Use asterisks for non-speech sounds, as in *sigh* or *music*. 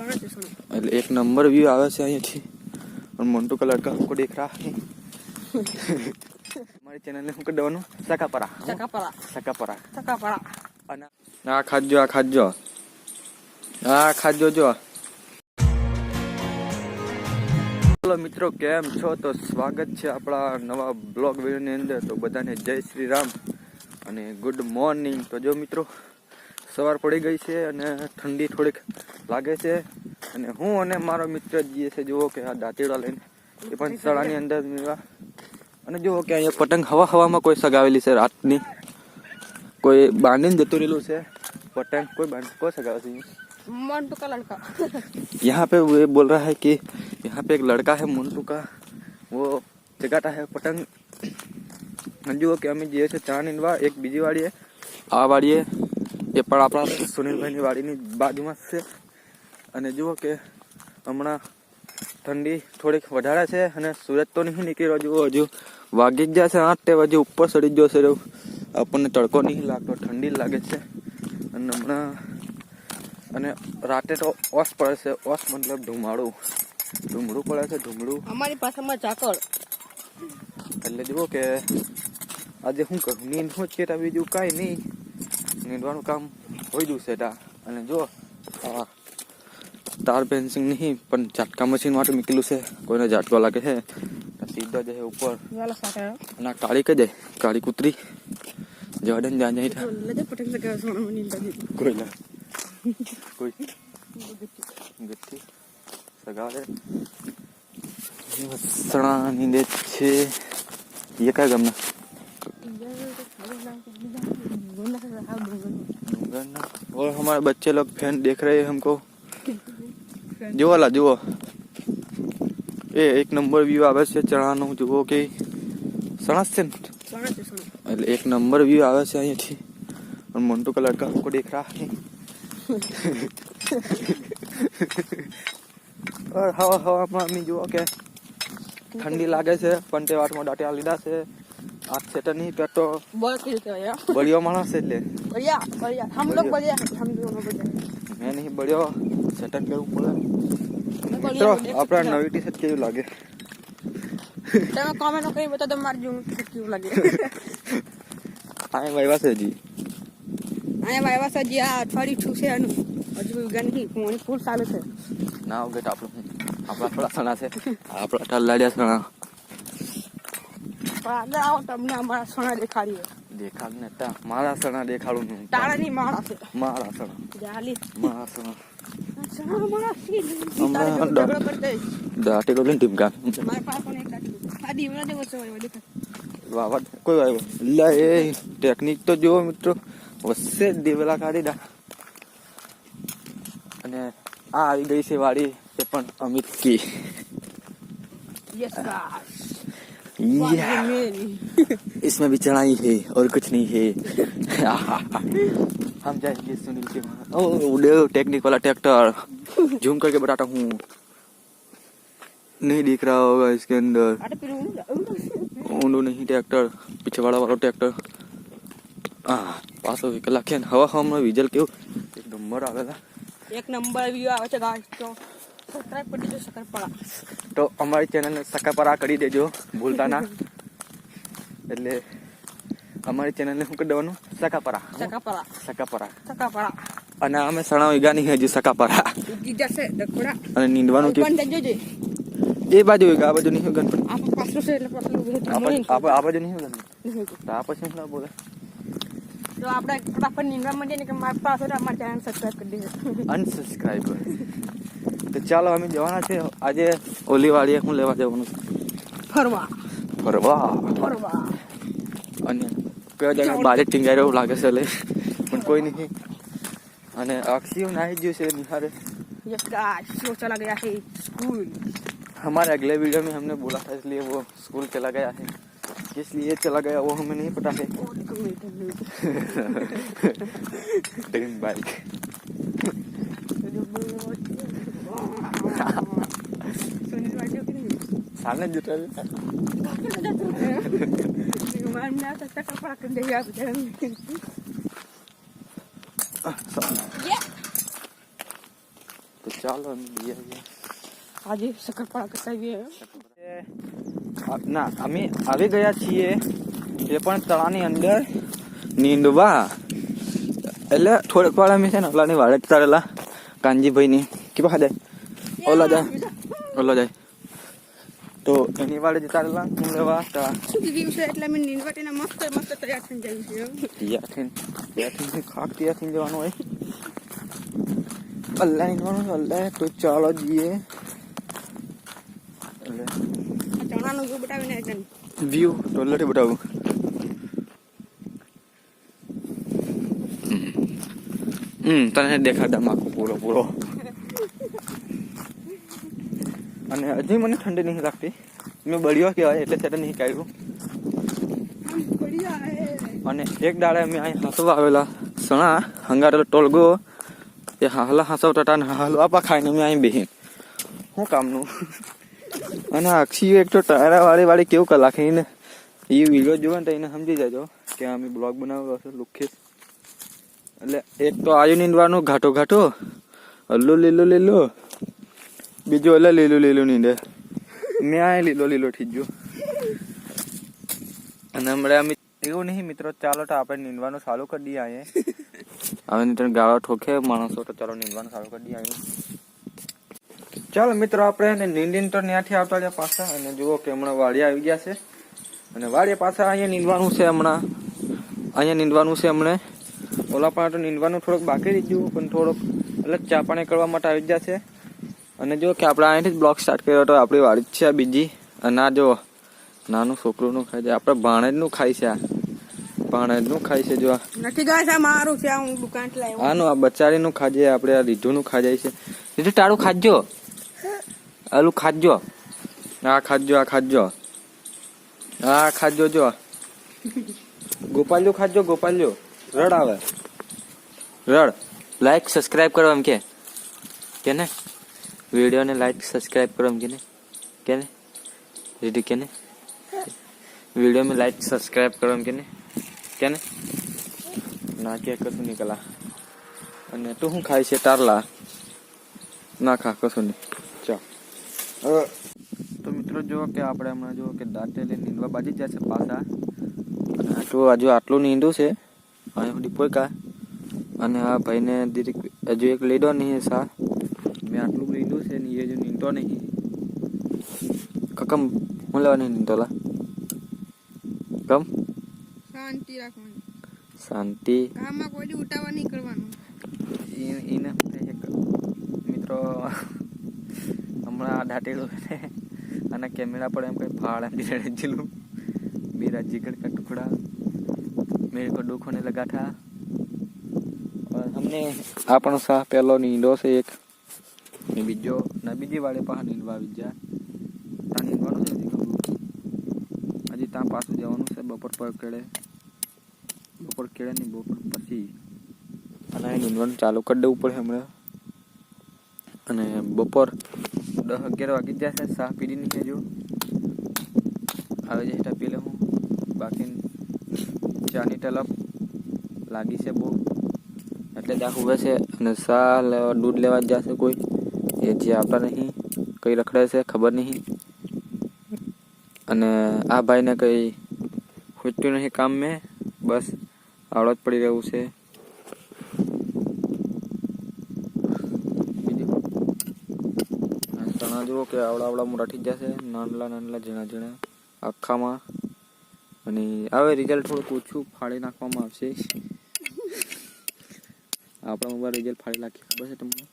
એટલે એક number view આવે છે અહીંયાથી. और મોન્ટુ કલર કા हमको देख रहा है અમારી ચેનલ ને હું દેવાનું સકાપરા સકાપરા સકાપરા સકાપરા અને આ ખાજો આ ખાજો આ ખાજો જો. હેલો મિત્રો કેમ છો? તો સ્વાગત છે આપણા નવા બ્લોગ વિડીયોની અંદર. તો બધાને જય શ્રી રામ અને ગુડ મોર્નિંગ તો જો મિત્રો સવાર પડી ગઈ છે અને ઠંડી થોડીક લાગે છે અને હું અને મારો મિત્ર જઈએ છે જુઓ કે આ દાંતીડા લઈને એ પણ શાળાની અંદર મેળવા અને જુઓ કે અહીંયા પતંગ હવા હવામાં કોઈ સગાવેલી છે રાતની કોઈ બાંધીને જતું રહેલું છે પતંગ કોઈ બાંધ કોઈ સગાવે છે मोन्टू का लड़का यहाँ पे वो ये बोल रहा है कि यहाँ पे एक लड़का है मोन्टू का वो जगाता है पतंग જુઓ કે અમે જઈએ છીએ ચા નીંદવા એક બીજી વાડીએ આ વાડીએ એ પણ આપણા સુનિલભાઈની વાડીની બાજુમાં જ છે. અને જુઓ કે હમણાં ઠંડી થોડીક વધારે છે અને સૂરજ તો નહીં નીકળી રહ્યો જુઓ હજુ વાગી જ જશે આઠ વાગે ઉપર સડી ગયો છે આપણને તડકો નહીં લાગતો ઠંડી લાગે છે. અને હમણાં અને રાતે તો ઓસ પડે છે ઓસ મતલબ ધુમાડું. ધુમડું પડે છે ધુમડું. અમારી પાસેમાં ઝાકળ. એટલે જુઓ કે આજે હું કહું નીંદ હું જ કેટા બીજું કાંઈ નહીં. નીંદવાનું કામ વધ્યું છે ટા અને જો તાર પેન્સિંગ નહીં પણ ઝાટકા મશીન માટે મૂકેલું છે. કોઈને ઝાટકો લાગે છે સીધા જાય ઉપર. અને કાળી કઈ જાય કાળી કૂતરી. જવાડે ને જ્યાં જાય કોઈ ના. કોઈ. ગઠ્ઠી સગાડે વસણા નીંદે છે. એ કયા ગામના. और हमारे बच्चे लोग फैन देख रहे हैं हमको જુઓ લા જુઓ એ એક નંબર વ્યૂ આવે છે ચણાનો જુઓ કે સણસ છે ને सोना से सोना એટલે એક નંબર વ્યૂ આવે છે અહીંયાથી और मोन्टू का लड़का हमको देख रहा है और હવા હવામાં અમે જુઓ કે ઠંડી લાગે છે પણ તે વાટમાં દાંટિયા લીધા છે આજ છે તો નહીં પેટ તો बोल के क्या यार બળિયો માણસ છે એટલે बढ़िया बढ़िया हम लोग बढ़िया हैं, हम दोनों बढ़िया हैं। મેં નહીં બળ્યો સેટલ કરવું પડે मैं મિત્રો बढ़िया हूँ, देख सकते આપણા हो। નવી ટી શર્ટ કેવું લાગે તમે કોમેન્ટ કરી બતા દો મારી જેવું કેવું લાગે આ વાયવા છે હજી અહીંયા વાયવા સજી આ અઠવાડિયું છું છે આનું હજુ ઉગા નહીં પાણી ફૂલ ચાલુ છે ના વગર આપણું આપણા થોડા સણા છે આપણા ટલ્લાડિયા સણા પણ આગળ આવો તમને અમારા સોના દેખાડીએ. દેખાડ ને તા મારા સણા દેખાડું નહીં. તારાની માળા છે. મારા સણા જાલી મારા સણા ટેકનિક તો જુઓ મિત્રો. વચ્ચે દેવેલા કાઢી દા. અને આ આવી ગઈ છે વાડી એ પણ અમિત કી. મેરી. *laughs* इसमें भी चढ़ाई है और कुछ नहीं है *laughs* हम जाएंगे सुनील के वहाँ ओ उड़े टेक्निक वाला ट्रैक्टर झूम करके बताता हूँ नहीं दिख रहा होगा इसके अंदर આટે પેલું ઊંડું જા- ઊંડું છે. ઊંડું નહીં ટ્રેક્ટર પીછે વાળા વાળો ટ્રેક્ટર હા પાછો વિકલા છે ને હવા હવામાં વિજલ કેવું એક નંબર આવેલા એક નંબર વ્યૂ આવે છે ગાઈસ તો સબસ્ક્રાઇબ કરી દેજો શકરપાડા તો અમારી ચેનલને સકાપરા કરી દેજો ભૂલતા ના એટલે અમારી ચેનલને શું કરી દેવાનું? સકાપરા સકાપરા સકાપરા સકાપરા અને અમે સણા વીઘા નહીં હજુ સકાપરા ઉગી જશે ડકોડા. અને નીંદવાનું કે જે. એ બાજુ આ બાજુ નહીં ગણ આ પાછું છે એટલે પાછું ઉભું આ બાજુ- નહીં ગણ નહીં. તો આ પછી શું બોલે? તો આપણે ફટાફટ નીંદવા માંડીએ ને કે મારા પાસે અમારા ચેનલ સબસ્ક્રાઇબ કરી દેજો. અનસબસ્ક્રાઈબર તો ચાલો અમે જવાના છે આજે ઓલી વાડીએ શું લેવા જવાનું છે ફરવા ફરવા ફરવા અને કયો જણા બારે ટીંગાઈ એવું લાગે છે એટલે પણ કોઈ નહીં અને અક્ષીઓ નાહી જ ગયું છે નિહારે यस गाइस वो चला गया है स्कूल हमारे अगले वीडियो में हमने बोला था इसलिए वो स्कूल चला गया है किस लिए चला गया वो हमें नहीं पता है ड्रीम बाइक Sana juta. તો ચાલો આજે શકરપાળા કસાવીએ ના અમે આવી ગયા છીએ એ પણ તળાની અંદર નીંદવા એટલે થોડીક વાર અમે છે ને ઓલાની વાડે ચડેલા કાનજીભાઈની કે પાછા જાય ઓલા જાય ઓલા જાય તો એની વાળે જતા રહેલા નીંદવા તો શું કીધું છે? એટલે મેં નીંદવાટીને મસ્ત મસ્ત તૈયાર થઈ જાય છે ત્યાંથી ત્યાંથી ખાક ત્યાંથી જવાનું હોય. અલ્લા નીંદવાનું છે અલ્લા તો ચાલો જઈએ. એટલે આ ચણાનું જો બતાવીને એકદમ વ્યૂ ટોલરે બતાવું હમ તને દેખાડતા માખું પૂરો પૂરો. અને હજી મને ઠંડી નહીં લાગતી. મેં બળિયો કહેવાય એટલે ત્યારે નહીં કાઢ્યું. અને એક દાડે અમે અહીં હાંસવા આવેલા સણા, હંગારેલો ટોલગો એ હાલા હાંસવતા હતા અને હાલવા ખાઈને અમે અહીં બેહીન શું કામનું? અને અક્ષી એક તો ટાયરા વાળી કેવું કલાક એને એ વીડિયો જોવે ને તો એને સમજી જજો કે અમે બ્લોગ બનાવેલો હશે લુખેશ એટલે એક તો આયુ નીંદવાનું ઘાટો ઘાટો. હલ્લો લીલો લીલો. બીજું એટલે લીલું લીલું નીંદે મેં આ લીલો લીલો થઈ ગયો અને હમણાં અમે એવું નહીં મિત્રો ચાલો તો આપણે નીંદવાનું ચાલુ કરી દઈએ અહીંયા હવે નહીં ગાળો ઠોકે માણસો તો ચાલો નીંદવાનું ચાલુ કરી દઈએ અહીંયા ચાલો મિત્રો આપણે નીંદીને તો ત્યાંથી આવતા રહ્યા પાછા અને જુઓ કે હમણાં વાડિયા આવી ગયા છે અને વાડિયા પાછા અહીંયા નીંદવાનું છે હમણાં અહીંયા નીંદવાનું છે હમણે ઓલા પણ તો નીંદવાનું થોડુંક બાકી રહી ગયું પણ થોડુંક એટલે ચા પાણી કરવા માટે આવી ગયા છે અને જો કે આપણે અહીંથી જ બ્લોક સ્ટાર્ટ કર્યો હતો આપણી વાડી જ છે આ બીજી. અને આ જો નાનું છોકરુંનું ખાય છે. આપણે ભાણેજનું ખાઈ ખાય છે આ. ભાણેજનું ખાય છે જો નથી ગાય છે મારું છે. હું દુકાન લાવ્યો. આનું આ બચારીનું ખાજે આપણે આ રીઢુંનું ખાજાય છે. રીઢું તારું ખાજો આલું ખાજો આ ખાજો આ ખાજો આ ખાજો જો. ગોપાલ્યો ખાજો ગોપાલ્યો રડ આવે. રડ. લાઈક સબસ્ક્રાઈબ કરો એમ કે ને? વિડીયોને લાઈક સબસ્ક્રાઇબ કરો એમ કે ને કે ને રીઢી કે ને વિડીયો में लाइक सब्सक्राइब करो એમ કે ને કે ને ના કે કશું નહીં કલા અને તું શું ખાય છે તારલા ના ખા કશું નહીં ચા તો મિત્રો જુઓ કે આપણે હમણાં જુઓ કે દાંતેલી નીંદવા બાજી જાય છે પાછા અને આટલું હજુ આટલું નીંદું છે અહીં સુધી પોયકા અને આ ભાઈને દીરીક હજુ એક લીધો નહીં સા મેં આટલું લીધું છે ને એ હજુ નીંદતો નહીં કકમ હું લેવા નહીં નીંદતોલા કમ શાંતિ રાખવાની શાંતિ કામમાં કોઈ દી ઉતાવળ નહીં કરવાનું ઈ- ઈને શું થાય છે કે મિત્રો હમણાં આ દાટેલું છે અને કેમેરા પર એમ કઈ ફાળ આપી રહે જેલું मेरा जिगर का टुकड़ा मेरे को दुख होने लगा था और हमने આપણો સાહ પહેલો નીંદો છે એક ને બીજો ને બીજી વાળે પાછા નીંદવા આવી ગયા. ત્યાં નીંદવાનું છે હજી ખરું હજી ત્યાં પાછું જવાનું છે બપોર પર કેળે. બપોર કેળે નહીં બપોર પછી. અને નીંદવાનું ચાલુ કરી દેવું પડે હમણાં. અને બપોર દસ અગિયાર વાગી જશે શાહ પીડી નહીં જો આવે છે હેઠા પી હું બાકી ચાની તલપ લાગી છે બહુ. એટલે જ આ હુવે છે અને શાહ લેવા દૂધ લેવા જ જશે કોઈ. એ જે આવતા નહીં, કંઈ રખડે છે, ખબર નહીં. અને આ ભાઈને કંઈ ખૂટ્યું નહીં કામ મેં, બસ આવડત પડી રહ્યું છે. ચણા જુઓ કે આવડા આવડા મોટા થઈ જશે નાનલા નાનલા ઝીણા ઝીણા આખામાં. અને હવે રિઝલ્ટ થોડુંક ઓછું ફાડી નાખવામાં આવશે. આપણા મોબાઈલ રિઝલ્ટ ફાડી નાખી, ખબર છે તમને?